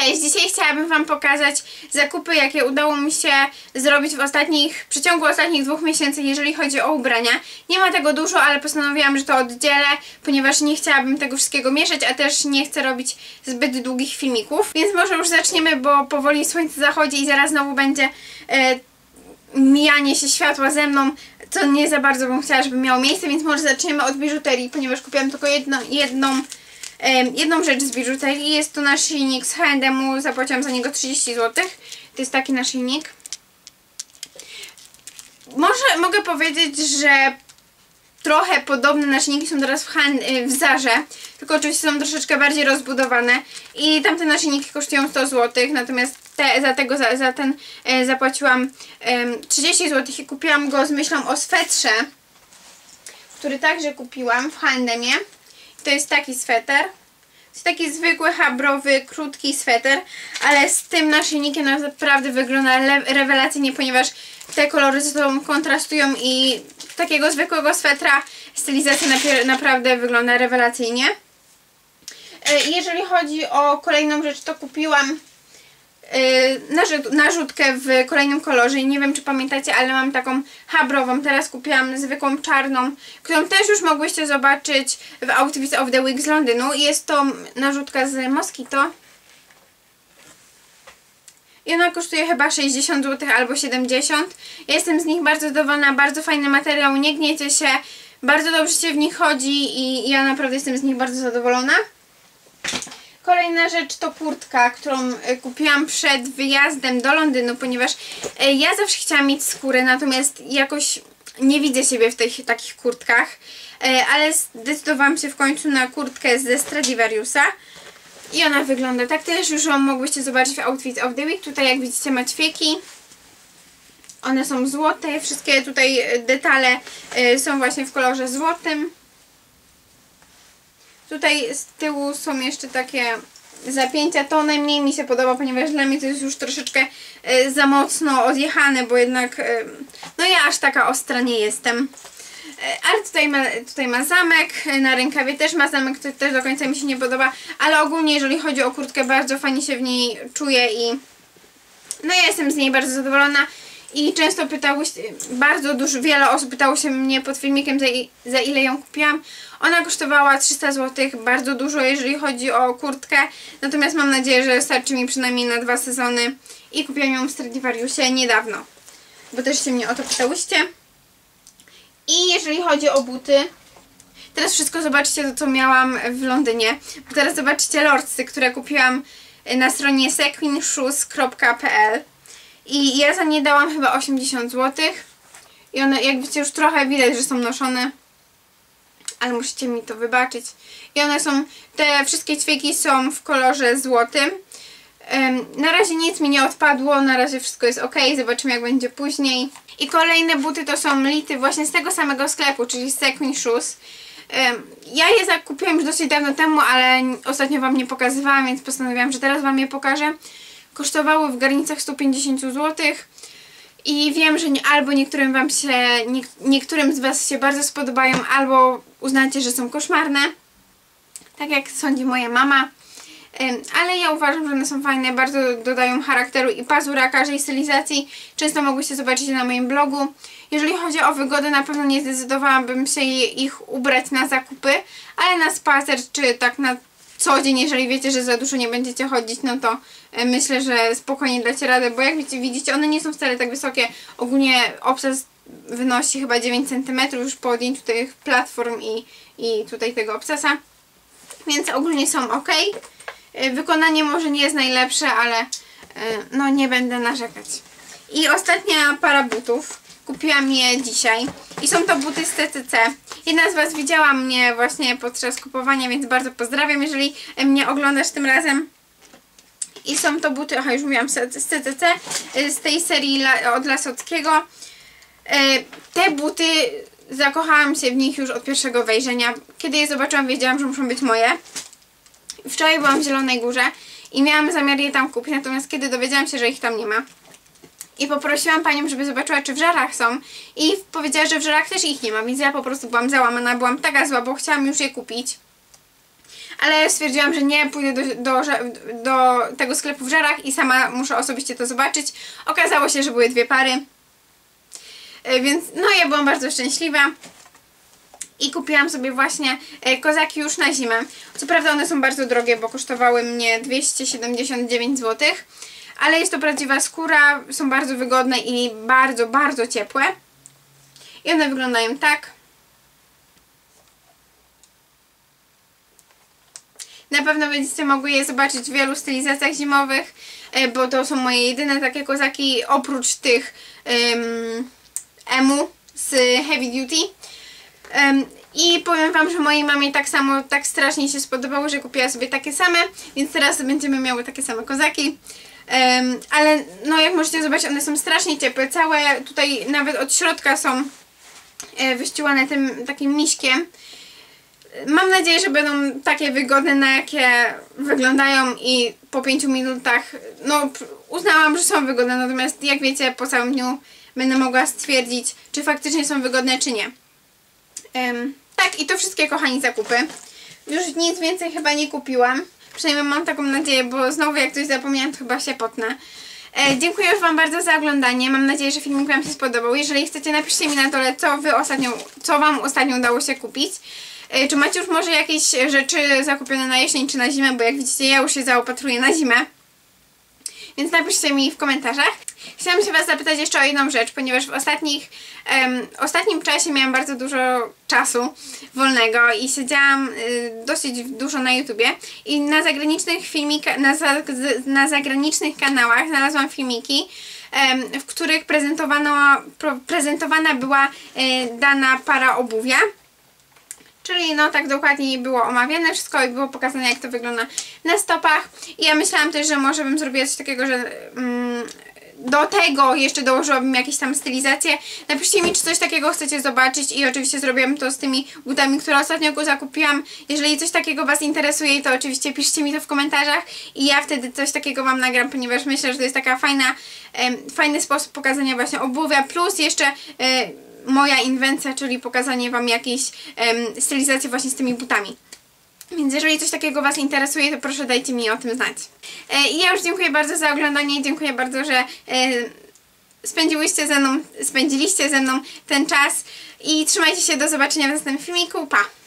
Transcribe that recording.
Cześć, dzisiaj chciałabym Wam pokazać zakupy, jakie udało mi się zrobić w ostatnich, w przeciągu ostatnich dwóch miesięcy, jeżeli chodzi o ubrania. Nie ma tego dużo, ale postanowiłam, że to oddzielę, ponieważ nie chciałabym tego wszystkiego mieszać, a też nie chcę robić zbyt długich filmików. Więc może już zaczniemy, bo powoli słońce zachodzi i zaraz znowu będzie e, mijanie się światła ze mną, co nie za bardzo bym chciała, żeby miało miejsce, więc może zaczniemy od biżuterii, ponieważ kupiłam tylko jedno, jedną jedną rzecz z biżuterii. Jest to naszyjnik z H&M-u. Zapłaciłam za niego 30 zł. To jest taki naszyjnik. Może mogę powiedzieć, że trochę podobne naszyjniki są teraz w, Han y, w Zarze, tylko oczywiście są troszeczkę bardziej rozbudowane i tamte naszyjniki kosztują 100 zł, natomiast te, za tego, za, za ten e, zapłaciłam e, 30 zł i kupiłam go z myślą o swetrze, który także kupiłam w H&M'ie. To jest taki sweter. To jest taki zwykły, habrowy, krótki sweter, ale z tym naszyjnikiem naprawdę wygląda rewelacyjnie, ponieważ te kolory ze sobą kontrastują i takiego zwykłego swetra stylizacja naprawdę wygląda rewelacyjnie. E, jeżeli chodzi o kolejną rzecz, to kupiłam yy, narzutkę w kolejnym kolorze. Nie wiem, czy pamiętacie, ale mam taką habrową. Teraz kupiłam zwykłą czarną, którą też już mogłyście zobaczyć w Outfit of the Week z Londynu. Jest to narzutka z Mosquito. I ona kosztuje chyba 60 zł albo 70. Ja jestem z nich bardzo zadowolona, bardzo fajny materiał, nie gniecie się, bardzo dobrze się w nich chodzi i ja naprawdę jestem z nich bardzo zadowolona. Kolejna rzecz to kurtka, którą e, kupiłam przed wyjazdem do Londynu, ponieważ e, ja zawsze chciałam mieć skórę, natomiast jakoś nie widzę siebie w tych takich kurtkach. E, ale zdecydowałam się w końcu na kurtkę ze Stradivariusa. I ona wygląda tak. Też już ją mogłyście zobaczyć w Outfit of the Week. Tutaj jak widzicie ma ćwieki. One są złote. Wszystkie tutaj detale są właśnie w kolorze złotym. Tutaj z tyłu są jeszcze takie zapięcia, to najmniej mi się podoba, ponieważ dla mnie to jest już troszeczkę y, za mocno odjechane, bo jednak y, no ja aż taka ostra nie jestem. Y, ale tutaj ma, tutaj ma zamek, na rękawie też ma zamek, który też do końca mi się nie podoba, ale ogólnie jeżeli chodzi o kurtkę bardzo fajnie się w niej czuję i no ja jestem z niej bardzo zadowolona. I często pytało się, bardzo dużo, wiele osób pytało się mnie pod filmikiem za, za ile ją kupiłam. Ona kosztowała 300 zł, bardzo dużo jeżeli chodzi o kurtkę. Natomiast mam nadzieję, że starczy mi przynajmniej na dwa sezony. I kupiłam ją w Stradivariusie niedawno. Bo też się mnie o to pytałyście. I jeżeli chodzi o buty, teraz wszystko zobaczcie to, co miałam w Londynie. Teraz zobaczcie lordsy, które kupiłam na stronie sequinshoes.pl i ja za nie dałam chyba 80 zł. I one, jak widzicie, już trochę widać, że są noszone. Ale musicie mi to wybaczyć. I one są, te wszystkie ćwieki są w kolorze złotym. Na razie nic mi nie odpadło, na razie wszystko jest ok, zobaczymy jak będzie później. I kolejne buty to są lity właśnie z tego samego sklepu, czyli Sequin Shoes. Ja je zakupiłam już dosyć dawno temu, ale ostatnio Wam nie pokazywałam, więc postanowiłam, że teraz Wam je pokażę kosztowały w granicach 150 zł. I wiem, że nie, albo niektórym wam się, nie, niektórym z Was się bardzo spodobają, albo uznacie, że są koszmarne. Tak jak sądzi moja mama. Ale ja uważam, że one są fajne, bardzo dodają charakteru i pazura każdej stylizacji. Często mogłyście zobaczyć je na moim blogu. Jeżeli chodzi o wygodę, na pewno nie zdecydowałabym się ich ubrać na zakupy, ale na spacer czy tak na co dzień, jeżeli wiecie, że za dużo nie będziecie chodzić, no to e, myślę, że spokojnie dacie radę, bo jak widzicie, one nie są wcale tak wysokie. Ogólnie obsas wynosi chyba 9 cm już po odjęciu tych platform i, i tutaj tego obsasa. Więc ogólnie są ok. E, wykonanie może nie jest najlepsze, ale e, no nie będę narzekać. I ostatnia para butów. Kupiłam je dzisiaj. I są to buty z TCC. Jedna z Was widziała mnie właśnie podczas kupowania, więc bardzo pozdrawiam, jeżeli mnie oglądasz tym razem. I są to buty, aha już mówiłam, z TCC, z tej serii od Lasockiego. Y, te buty zakochałam się w nich już od pierwszego wejrzenia. Kiedy je zobaczyłam, wiedziałam, że muszą być moje. Wczoraj byłam w Zielonej Górze i miałam zamiar je tam kupić, natomiast kiedy dowiedziałam się, że ich tam nie ma, i poprosiłam panią, żeby zobaczyła, czy w żarach są i powiedziała, że w żarach też ich nie ma, więc ja po prostu byłam załamana, byłam taka zła, bo chciałam już je kupić. ale stwierdziłam, że nie, pójdę do, do, do tego sklepu w Żarach i sama muszę osobiście to zobaczyć. Okazało się, że były dwie pary, E, więc no ja byłam bardzo szczęśliwa. I kupiłam sobie właśnie e, kozaki już na zimę. Co prawda one są bardzo drogie, bo kosztowały mnie 279 zł. Ale jest to prawdziwa skóra, są bardzo wygodne i bardzo, bardzo ciepłe. I one wyglądają tak. Na pewno będziecie mogły je zobaczyć w wielu stylizacjach zimowych, e, bo to są moje jedyne takie kozaki oprócz tych um, emu z Heavy Duty. Em, I powiem Wam, że mojej mamie tak samo, tak strasznie się spodobało, że kupiła sobie takie same, więc teraz będziemy miały takie same kozaki. Em, ale no jak możecie zobaczyć, one są strasznie ciepłe. Całe tutaj nawet od środka są e, wyściłane tym takim miśkiem. Mam nadzieję, że będą takie wygodne, na jakie wyglądają i po 5 minutach, no uznałam, że są wygodne, natomiast jak wiecie, po całym dniu będę mogła stwierdzić, czy faktycznie są wygodne, czy nie. Tak, i to wszystkie, kochani, zakupy. Już nic więcej chyba nie kupiłam. Przynajmniej mam taką nadzieję, bo znowu jak coś zapomniałam, to chyba się potnę. E, dziękuję już Wam bardzo za oglądanie. Mam nadzieję, że filmik Wam się spodobał. Jeżeli chcecie, napiszcie mi na dole, co Wy ostatnio, co Wam ostatnio udało się kupić. E, czy macie już może jakieś rzeczy zakupione na jesień czy na zimę, bo jak widzicie, ja już się zaopatruję na zimę. Więc napiszcie mi w komentarzach. Chciałam się Was zapytać jeszcze o jedną rzecz, ponieważ w ostatnich, ostatnim czasie miałam bardzo dużo czasu wolnego i siedziałam y, dosyć dużo na YouTubie i na zagranicznych filmikach, na, za, na zagranicznych kanałach znalazłam filmiki, w których prezentowano, prezentowana była y, dana para obuwia. Czyli no tak dokładnie było omawiane wszystko i było pokazane jak to wygląda na stopach. I ja myślałam też, że może bym zrobiła coś takiego, że mm, do tego jeszcze dołożyłabym jakieś tam stylizacje. Napiszcie mi, czy coś takiego chcecie zobaczyć i oczywiście zrobiłam to z tymi butami, które ostatnio zakupiłam. Jeżeli coś takiego Was interesuje, to oczywiście piszcie mi to w komentarzach i ja wtedy coś takiego Wam nagram, ponieważ myślę, że to jest taka fajna, fajny sposób pokazania właśnie obuwia, plus jeszcze... e, moja inwencja, czyli pokazanie Wam jakiejś stylizacji właśnie z tymi butami. Więc jeżeli coś takiego Was interesuje, to proszę dajcie mi o tym znać. E, I ja już dziękuję bardzo za oglądanie i dziękuję bardzo, że e, spędziłyście ze mną, spędziliście ze mną ten czas i trzymajcie się do zobaczenia w następnym filmiku. Pa!